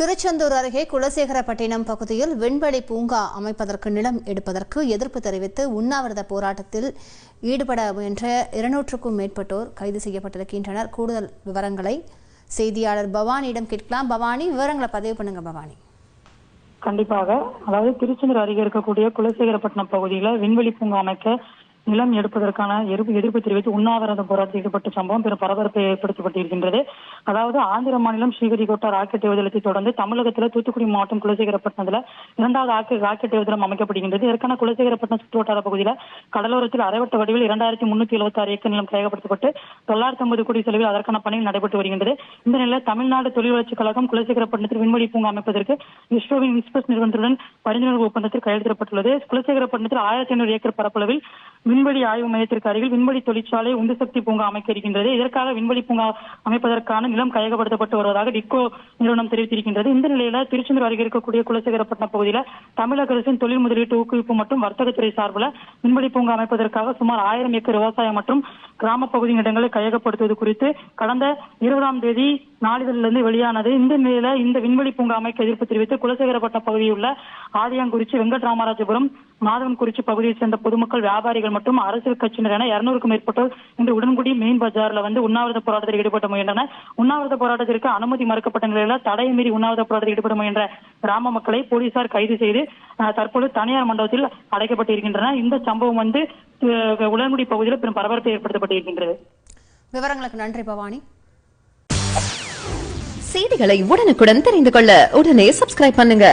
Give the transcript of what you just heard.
திருச்செந்தூர் அருகே குலசேகரப்பட்டினம் பகுதியில் விண்வெளி பூங்கா அமைப்பதற்கு நிலம் எடுப்பதற்கு எதிர்ப்பு தெரிவித்து உண்ணாவிரத போராட்டத்தில் ஈடுபட முயன்ற இருநூற்றுக்கும் மேற்பட்டோர் கைது செய்யப்பட்டிருக்கின்றனர். கூடுதல் விவரங்களை செய்தியாளர் பவானியிடம் கேட்கலாம். பவானி விவரங்களை பதிவு பண்ணுங்க பவானி. கண்டிப்பாக. அதாவது திருச்செந்தூர் அருகே இருக்கக்கூடிய குலசேகரப்பட்டினம் பகுதியில் விண்வெளி பூங்கா அமைக்க நிலம் எடுப்பதற்கான எதிர்ப்பு தெரிவித்து உண்ணாவிரத போராட்டத்தில் ஈடுபட்ட சம்பவம் பெரும் பரபரப்பை ஏற்படுத்தப்பட்டிருக்கின்றது. அதாவது ஆந்திர மாநிலம் ஸ்ரீஹரிகோட்டா ராக்கெட் ஏவுதளத்தை தொடர்ந்து தமிழகத்துல தூத்துக்குடி மாவட்டம் குலசேகரப்பட்டினத்துல இரண்டாவது ஆக்கு ராக்கெட் ஏவுதளம் அமைக்கப்படுகின்றது. இதற்கான குலசேகரப்பட்டினம் சுற்றுவட்டார பகுதியில கடலோரத்தில் அரைவட்ட வடிவில் இரண்டாயிரத்தி முன்னூத்தி எழுபத்தி ஆறு ஏக்கர் நிலம் கையகப்படுத்தப்பட்டு தொள்ளாயிரத்தி ஐம்பது கோடி செலவில் அதற்கான பணிகள் நடைபெற்று வருகின்றது. இந்த நிலையில் தமிழ்நாடு தொழில் வளர்ச்சிக் கழகம் குலசேகரப்பட்டினத்தில் விண்வெளி பூங்கா அமைப்பதற்கு இஸ்ரோவின் இன்ஸ்பெஸ் நிறுவனத்துடன் பரிந்துரை ஒப்பந்தத்தில் கையெழுத்திடப்பட்டுள்ளது. குலசேகரப்பட்டினத்தில் ஆயிரத்தி ஐநூறு ஏக்கர் பரப்பளவில் விண்வெளி ஆய்வு மையத்திற்கு அருகில் விண்வெளி தொழிற்சாலை உந்து சக்தி பூங்கா அமைக்க இருக்கின்றது. இதற்காக விண்வெளி பூங்கா அமைப்பதற்கான நிலம் கையகப்படுத்தப்பட்டு வருவதாக டிக்கோ நிறுவனம் தெரிவித்திருக்கின்றது. இந்த நிலையில திருச்செந்தூர் அருகே இருக்கக்கூடிய குலசேகரப்பட்டினம் பகுதியில தமிழக அரசின் தொழில் முதலீட்டு ஊக்குவிப்பு மற்றும் வர்த்தகத்துறை சார்பில் விண்வெளி பூங்கா அமைப்பதற்காக சுமார் ஆயிரம் ஏக்கர் விவசாயம் மற்றும் கிராம பகுதி இடங்களை கையகப்படுத்துவது குறித்து கடந்த இருபதாம் தேதி நாளிதழிலிருந்து வெளியானது. இந்த நிலையில இந்த விண்வெளி பூங்கா அமைக்க எதிர்ப்பு தெரிவித்து குலசேகரப்பட்டினம் பகுதியில் உள்ள ஆதியாங்குறிச்சி வெங்கட் ராமராஜபுரம் மாதவன்குறிச்சி பகுதியைச் சேர்ந்த பொதுமக்கள் வியாபாரிகள் மற்றும் அரசியல் கட்சியினர் என இருநூறுக்கும் மேற்பட்டோர் இன்று உடன்குடி மெயின் பஜார்ல வந்து உண்ணாவிரத போராட்டத்தில் ஈடுபட முயன்றனர். உண்ணாவிரத போராட்டத்திற்கு அனுமதி மறுக்கப்பட்ட நிலையில தடையை மீறி உண்ணாவிரத போராட்டத்தில் ஈடுபட முயன்ற கிராம மக்களை போலீசார் கைது செய்து தற்போது தனியார் மண்டபத்தில் அடைக்கப்பட்டிருக்கின்றன இந்த சம்பவம் வந்து உடன்குடி பகுதியில் பெரும் பரபரப்பை ஏற்படுத்தப்பட்டிருக்கின்றது விவரங்களுக்கு நன்றி பவானி. செய்திகளை உடனுக்குடன் தெரிந்து கொள்ள உடனே சப்ஸ்கிரைப் பண்ணுங்க.